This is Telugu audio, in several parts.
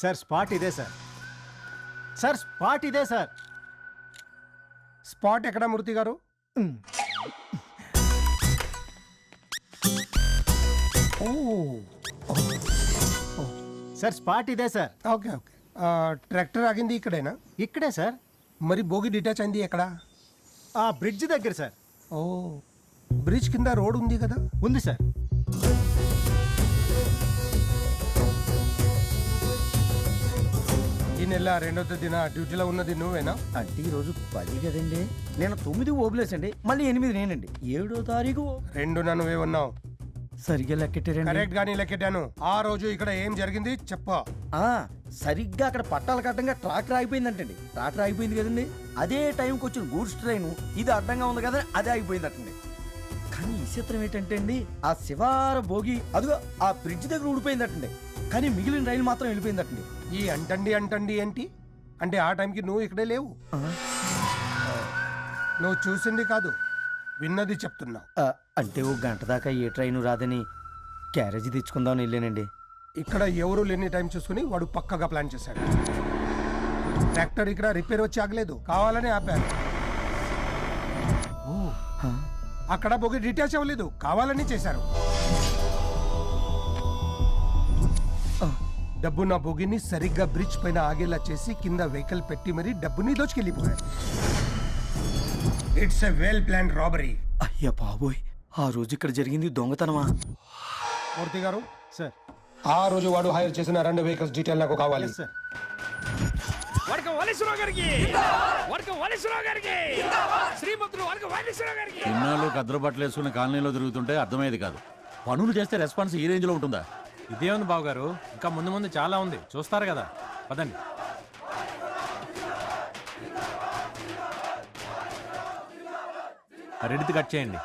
సార్ స్పాట్ ఇదే సార్. సార్ స్పాట్ ఇదే సార్. స్పాట్ ఎక్కడ మూర్తి గారు? సార్ స్పాట్ ఇదే సార్. Okay okay. ట్రాక్టర్ ఆగింది ఇక్కడేనా? ఇక్కడే సార్. మరి బోగి డిటాచ్ అయింది ఎక్కడ? ఆ బ్రిడ్జ్ దగ్గర సార్. ఓ బ్రిడ్జ్ కింద రోడ్ ఉంది కదా? ఉంది సార్. ఈ నెల రెండో తేదీన డ్యూటీలో ఉన్నది నువ్వేనా? అంటే ఈరోజు పది కదండి. నేను తొమ్మిది ఓబులేసండి మళ్ళీ ఎనిమిది నేనండి. ఏడో తారీఖు రెండు నువ్వే ఉన్నావు. సరిగ్గా లెక్కెట్టారండి. కరెక్ట్ గానీ లెక్కెట్టాను. ఆ రోజు ఇక్కడ ఏం జరిగింది చెప్ప. ఆ, సరిగ్గా అక్కడ పట్టాల కట్టంగా ట్రాక్టర్ ఆగిపోయిందంటండి. ట్రాక్టర్ ఆగిపోయింది కదండి. అదే టైంకి వచ్చిన గూడ్స్ ట్రైన్ ఇది అడ్డంగా ఉంది కదా అదే ఆగిపోయిందటండి. కానీ ఈ చిత్రం ఏంటంటే అండి ఆ శివార భోగి అదిగో ఆ బ్రిడ్జ్ దగ్గర ఊడిపోయిందటండి. కానీ మిగిలిన రైలు మాత్రం వెళ్ళిపోయిందటండి. ఈ అంటండి అంటండి ఏంటి? అంటే ఆ టైంకి నువ్వు ఇక్కడే లేవు. నువ్వు చూసింది కాదు విన్నది చెప్తున్నావు. అంటే ఓ గంట దాకా ఏ ట్రైన్ రాదని క్యారేజీ తెచ్చుకుందామని వెళ్ళానండి. ఇక్కడ ఎవరు లేని టైం చూసుకుని వాడు పక్కగా ప్లాన్ చేశాడు. ట్రాక్టర్ ఇక్కడ రిపేర్ వచ్చి ఆగలేదు. కావాలని ఆపారు. ఆ, అక్కడ బొగి డిటాచ్ అవ్వలేదు. కావాలని చేశారు. డబ్బు నా బొగిని సరిగ్గా బ్రిడ్జ్ పైన ఆగేలా చేసి కింద వెహికల్ పెట్టి మరి డబ్బుని దోచుకెళ్ళిపోయాడు. It's a well plan robbery అయ్యా బాబోయ్ ఆ రోజు ఇక్కడ జరిగింది దొంగతనమా? మూర్తి గారు సార్. ఆ రోజు వాడు హైర్ చేసిన రెండు వెహికల్స్ డీటెయిల్ నాకు కావాలి. ఇన్నాళ్ళు కద్దరు బట్టలు వేసుకుని కాలనీలో తిరుగుతుంటే అర్థమయ్యేది కాదు. పనులు చేస్తే రెస్పాన్స్ ఈ రేంజ్లో ఉంటుందా? ఇదే ఉంది బాబు గారు ఇంకా ముందు ముందు చాలా ఉంది. చూస్తారు కదా. పదండి. రెడ్డి కట్ చేయండి.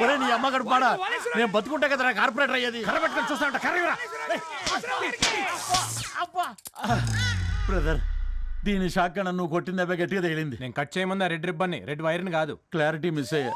ఒరే నీ అమ్మ గడుపాడా నేను బతుకుంటే కదరా కార్పొరేటర్ అయ్యేది కరబెట్టుకొని చూస్తా ఉంటా కర్రవిరా బ్రదర్ దీని షాక్ నన్ను కొట్టిన దెబ్బ గట్టిగా తగిలింది. నేను కట్ చేయమంది ఆ రెడ్ రిబ్బన్ని రెడ్ వైర్ని కాదు. క్లారిటీ మిస్ అయ్యా.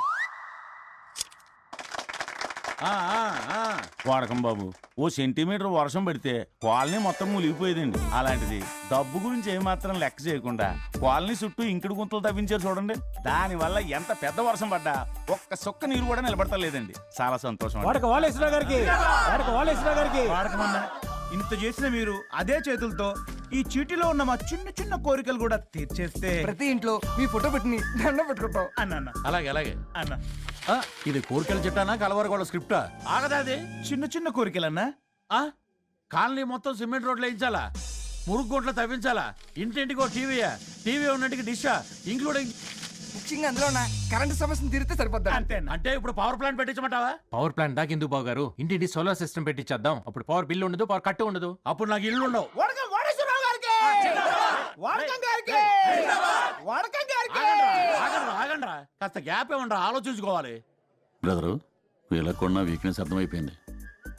ఆ, ఆ, ఆ. వాడకం బాబు. ఓ సెంటీమీటర్ వర్షం పడితే కాలనీ మొత్తం మునిగిపోయేదండి. అలాంటిది డబ్బు గురించి ఏమాత్రం లెక్క చేయకుండా కాలనీ చుట్టూ ఇంకుడు గుంతలు తవ్వించారు చూడండి. దానివల్ల ఎంత పెద్ద వర్షం పడ్డా ఒక్క సుక్క నీరు కూడా నిలబడతలేదండి. చాలా సంతోషం. వాడక గారికి వాడక గారికి. వాడకమన్నా? ఇంత చేసిన మీరు అదే చేతులతో ఈ చీటిలో ఉన్న మా చిన్న చిన్న కోరికలు కూడా తీర్చేస్తే ప్రతి ఇంట్లో మీ ఫోటో పెట్టి దండం పెట్టుకుంటాం. అన్న. అలాగే అలాగే. అన్న. ఆ, ఇది కోరికల చిట్టానా కలవరగోళ్ళ స్క్రిప్టా? ఆగదా అది? చిన్న చిన్న కోరికలన్నా? ఆ? కాలనీ మొత్తం సిమెంట్ రోడ్లు వేయించాలా? మురుగు గుంటలు తవ్వించాలా? ఇంటింటికో టీవీయా టీవీ ఉన్నట్టుగా డిషా ఇంక్లూడింగ్ ముఖ్యంగా అందులో ఉన్న కరెంట్ సమస్యను తీరితే సరిపోద్దా? అంతే అన్న. అంటే ఇప్పుడు పవర్ ప్లాంట్ పెట్టించమంటావా? పవర్ ప్లాంట్ దాకా ఎందుకు గారు ఇంటింటి సోలార్ సిస్టమ్ పెట్టించేద్దాం. అప్పుడు పవర్ బిల్ ఉండదు పవర్ కట్టు ఉండదు. అప్పుడు నాకు ఇల్లు ఉండవు వాడకం గారికి! వాడకం గారికి! వాడకం కాస్త గ్యాప్ ఏమంటారా? ఆలోచించుకోవాలి. బ్రదరు వీళ్ళకున్న వీక్నెస్ అర్థమైపోయింది.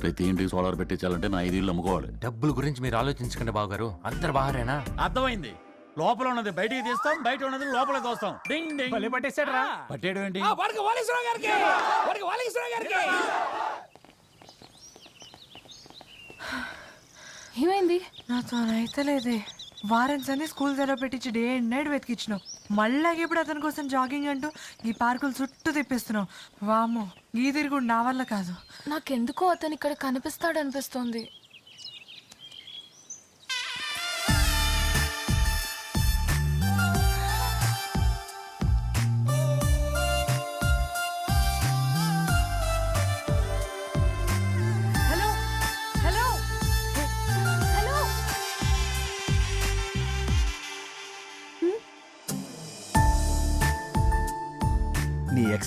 ప్రతి ఇంటికి సోలార్ పెట్టించాలంటే నా ఐదు ఇల్లు అమ్ముకోవాలి. డబ్బుల గురించి మీరు ఆలోచించకండి బాబు గారు అందరు బాగారేనా అర్థమైంది. లోపల ఉన్నది బయటికి తీస్తాం బయట ఉన్నది లోపల తోస్తాం. డింగ్ డింగ్. భలే పట్టేశాడురా. పట్టేయడం ఏంటి? ఏమైంది? నాతో అయితలేదే వారం సన్ని స్కూల్ సెలవు పెట్టించి డే అండ్ నైట్ వెతికిచ్చినావు. మళ్ళీ ఇప్పుడు అతని కోసం జాగింగ్ అంటూ ఈ పార్కులు చుట్టూ తిప్పిస్తున్నావు. వామో ఈ తిరుగుడు నా వల్ల కాదు. నాకెందుకో అతను ఇక్కడ కనిపిస్తాడు అనిపిస్తోంది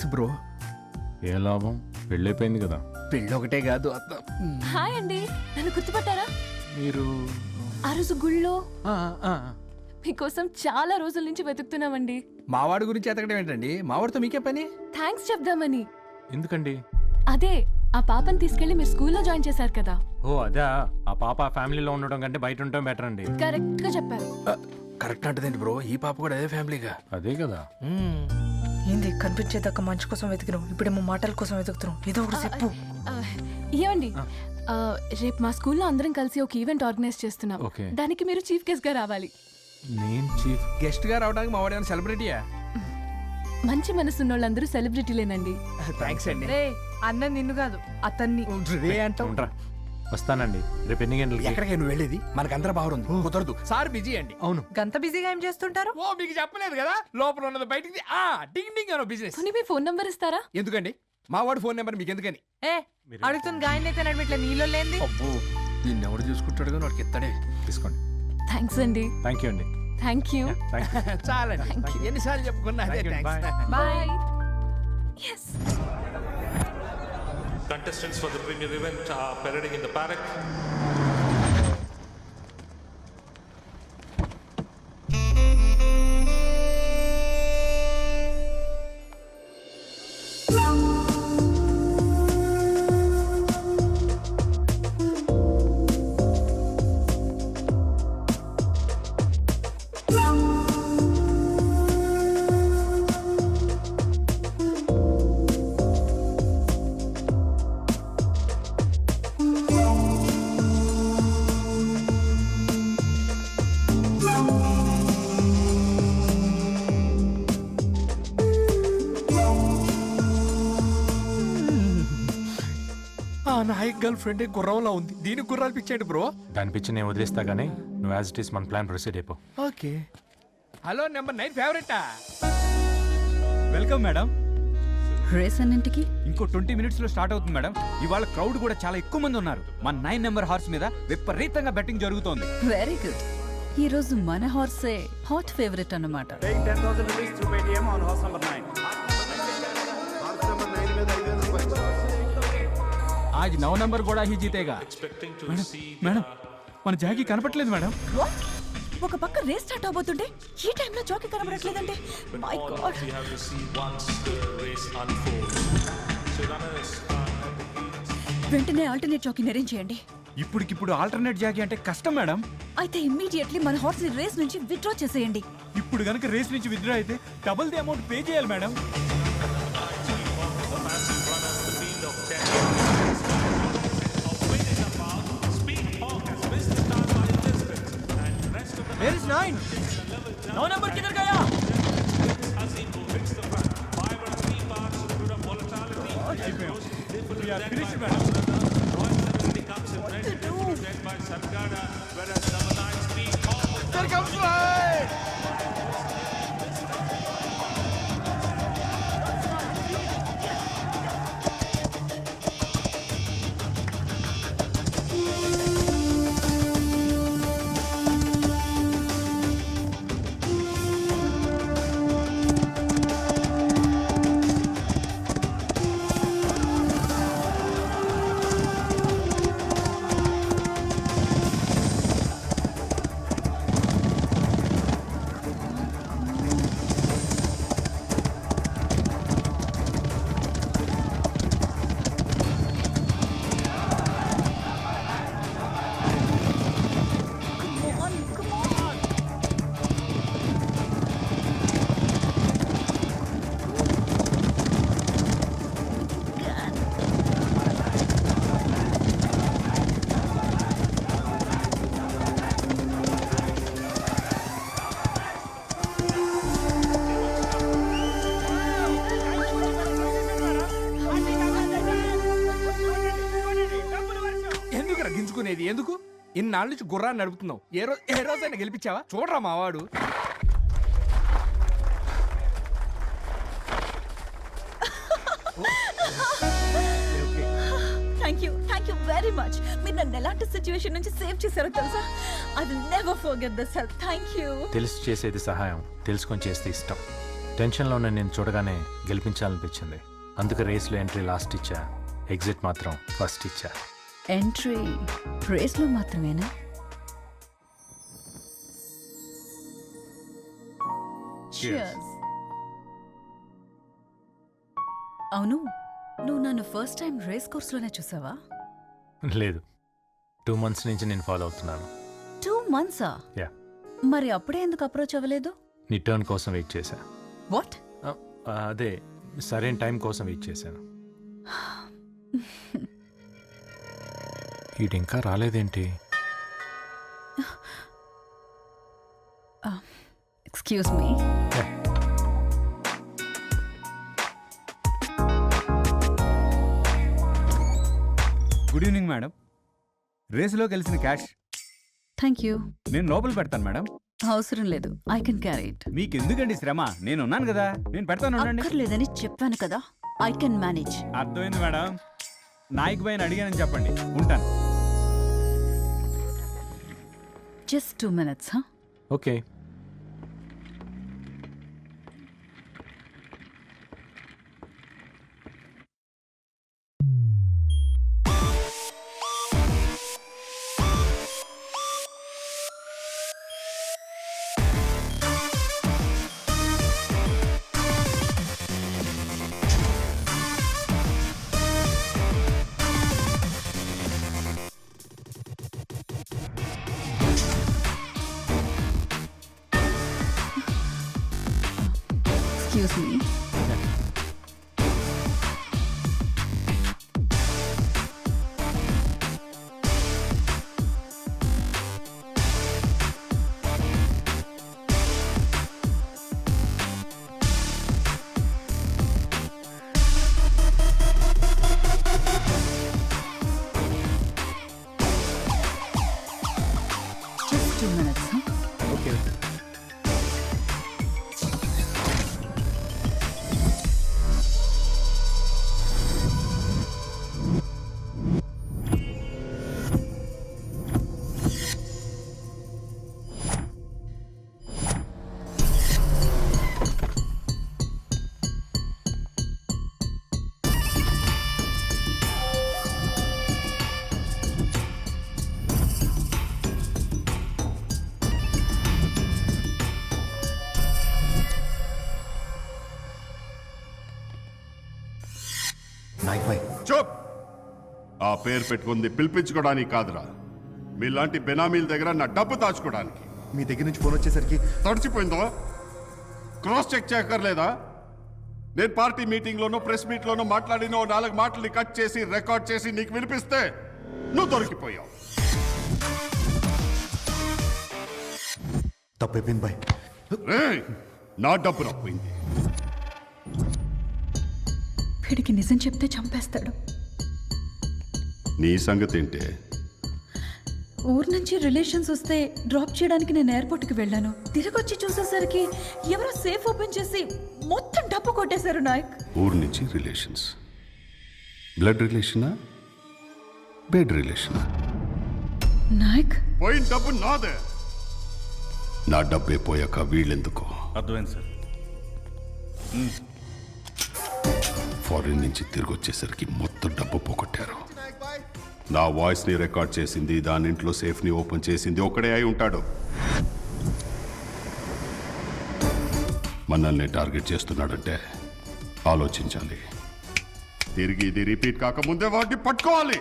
ఎక్స్ బ్రో. ఏ లాభం? పెళ్ళైపోయింది కదా. పెళ్ళి ఒకటే కాదు అత్త. హాయ్ అండి. నన్ను గుర్తుపట్టారా? మీరు ఆ రోజు గుళ్ళో ఆ, ఆ, మీకోసం చాలా రోజుల నుంచి వెతుకుతున్నామండి. మావాడి గురించి ఎతకడం ఏంటండి? మావాడితో మీకే పని? థ్యాంక్స్ చెప్దామని. ఎందుకండి? అదే ఆ పాపని తీసుకెళ్ళి మీరు స్కూల్లో జాయిన్ చేశారు కదా. ఓ అదే. ఆ పాప ఆ ఫ్యామిలీలో ఉండడం కంటే బయట ఉండటం బెటర్ అండి. కరెక్ట్గా చెప్పారు కరెక్ట్ అంటదేంటి బ్రో. ఈ పాప కూడా అదే ఫ్యామిలీగా. అదే కదా. ఏంది కనిపించేదాకా మంచి కోసం వెతికినాం. ఇప్పుడేమో మాటల కోసం వెతుకుతున్నాం. ఏదో ఒకటి చెప్పు. ఏమండి? రేపు మా స్కూల్లో అందరం కలిసి ఒక ఈవెంట్ ఆర్గనైజ్ చేస్తున్నాం. దానికి మీరు చీఫ్ గెస్ట్గా రావాలి. నేను చీఫ్ గెస్ట్గా రావడానికి మా వాడు సెలబ్రిటీయా? మంచి మనసున్న వాళ్ళందరూ సెలబ్రిటీలేనండి. థ్యాంక్స్ అండి. రే అన్న నిన్ను కాదు అతన్ని. రే అంటావు. ఉండరా. వస్తానండి. రేపు ఎన్ని గంటలకి? ఎక్కడికి? నువ్వు వెళ్ళేది? మనకందరూ బాగుంది కుదరదు. సార్ బిజీ అండి. అవును. గంత బిజీగా ఏం చేస్తుంటారు? ఓ మీకు చెప్పలేదు కదా? లోపల ఉన్నది బయటికి ఆ డింగ్ డింగ్ అనో బిజినెస్ పోనీ మీ ఫోన్ నంబర్ ఇస్తారా? ఎందుకండి? మా వాడు ఫోన్ నెంబర్ మీకు ఎందుకని? ఏ అడుగుతున్న గాయన అయితే నడిమి ఇట్లా నీళ్ళు లేంది. అబ్బో నిన్ను ఎవడు చూసుకుంటాడు కానీ వాడికి ఎత్తాడే. తీసుకోండి. థ్యాంక్స్ అండి. థ్యాంక్ యూ అండి. థ్యాంక్ యూ చాలండి. Thank you. ఎన్నిసార్లు చెప్పుకున్నా boys Contestants for the premier event are parading in the paddock. Girlfriend గుర్రంలా ఉంది. దీనికి గుర్రాలు పిచ్చాడు బ్రో. దాని పిచ్చి నేను వదిలేస్తా కానీ నువ్వు యాజ్ ఇట్ ఈస్ మన ప్లాన్ ప్రొసీడ్ అయిపో. ఓకే. హలో నెంబర్ నైన్ ఫేవరెటా వెల్కమ్ మేడం రేస్ అన్నింటికి? ఇంకో ట్వంటీ మినిట్స్లో స్టార్ట్ అవుతుంది మేడం ఇవాళ క్రౌడ్ కూడా చాలా ఎక్కువ మంది ఉన్నారు. మన నైన్ నెంబర్ హార్స్ మీద విపరీతంగా బెట్టింగ్ జరుగుతోంది. వెరీ గుడ్ ఈ రోజు మన హార్సే హాట్ ఫేవరెట్ అన్నమాట. ఆజ్ నవ నంబర్ కూడా హీ జీతేగా Expecting to see మేడం మన జాకీ కనపట్లేదు మేడం ఒక పక్క రేస్ స్టార్ట్ అవబోతుంటే ఈ టైంలో జాకీ కనబడట్లేదంటే? మై గాడ్ are వెంటనే ఆల్టర్నేట్ జాకీని అరేంజ్ చేయండి. ఇప్పటికిప్పుడు ఆల్టర్నేట్ జాకీ అంటే కష్టం మేడం. అయితే ఇమ్మీడియట్లీ మన హార్స్ రేస్ నుంచి విత్డ్రా చేసేయండి. ఇప్పుడు కనుక రేస్ నుంచి విత్డ్రా అయితే డబుల్ ది అమౌంట్ పే చేయాలి మేడం. nein! ఇన్నాళ్ళ నుంచి గుర్రాన్ని నడుపుతున్నావు. ఏ రోజు ఏ రోజైనా గెలిపించావా? చూడరా మావాడు. Thank you thank you very much మీరు నన్ను ఎలాంటి సిచ్యువేషన్ నుంచి సేవ్ చేశారో తెలుసా? I will never forget this help thank you తెలిసి చేసేది సహాయం తెలుసుకొని చేస్తే ఇష్టం. టెన్షన్లో ఉన్న నేను చూడగానే గెలిపించాలనిపించింది. అందుకే రేస్లో ఎంట్రీ లాస్ట్ ఇచ్చా. ఎగ్జిట్ మాత్రం ఫస్ట్ ఇచ్చా. ఎంట్రీ రేస్లో మాత్రమేనా. అవును నువ్వు నన్ను ఫస్ట్ టైం రేస్ కోర్స్లోనే చూసావా? లేదు. టూ మంత్స్ నుంచి నేను ఫాలో అవుతున్నాను. టూ మంత్సా యా మరి అప్పుడే ఎందుకు అప్రోచ్ అవ్వలేదు? నీ టర్న్ కోసం వెయిట్ చేశా. వాట్ అదే సరైన టైం కోసం వెయిట్ చేశాను. ఇంకా రాలేదేంటి? Excuse me. Good evening madam. రేసులో గెలిచిన క్యాష్. Thank you. నేను లోపల పెడతాను మేడం. అవసరం లేదు. I can carry it. మీకు ఎందుకండి శ్రమ? నేను ఉన్నాను కదా. నేను పెడతాను ఉండండి. అక్కర్లేదని చెప్పాను కదా. I can manage. అర్థమైంది మేడం. నాయక్ భయని అడిగానని చెప్పండి. ఉంటాను. జస్ట్ టూ మినిట్స్ హా ఓకే చూప్. ఆ పేరు పెట్టుకుంది పిలిపించుకోవడానికి కాదురా. మీలాంటి బెనామీల దగ్గర నా డబ్బు దాచుకోవడానికి. మీ దగ్గర నుంచి ఫోన్ వచ్చేసరికి తడిచిపోయిందో? Cross check చేయక్కర్లేదా? నేను పార్టీ మీటింగ్లోనో ప్రెస్ మీట్లోనో మాట్లాడిన నాలుగు మాటల్ని కట్ చేసి రికార్డ్ చేసి నీకు వినిపిస్తే నువ్వు దొరికిపోయావు. తప్పైపోయింది బాయ్. నా డబ్బు రాపోయింది వీడికి నిజం చెప్తే చంపేస్తాడు. నీ సంగతి ఏంటే? ఊరు నుంచి రిలేషన్స్ వస్తే డ్రాప్ చేయడానికి నేను ఎయిర్పోర్ట్కి వెళ్ళాను. తిరిగి వచ్చి చూసేసరికి ఎవరో సేఫ్ ఓపెన్ చేసి మొత్తం డబ్బు కొట్టేశారు నాయక్. ఊరు నుంచి రిలేషన్స్. బ్లడ్ రిలేషనా? బెడ్ రిలేషనా? నాయక్? పోయిన డబ్బు నాదే. నా డబ్బే పోయాక వీళ్ళెందుకు? అర్థమైంది సార్. ఫారిన్ నుంచి తిరిగి వచ్చేసరికి మొత్తం డబ్బు పోగొట్టారు. నా వాయిస్ని రికార్డ్ చేసింది దాని ఇంట్లో సేఫ్ని ఓపెన్ చేసింది ఒకడే అయి ఉంటాడు. మనల్ని టార్గెట్ చేస్తున్నాడంటే ఆలోచించాలి. తిరిగి ఇది రిపీట్ కాకముందే వాడిని పట్టుకోవాలి.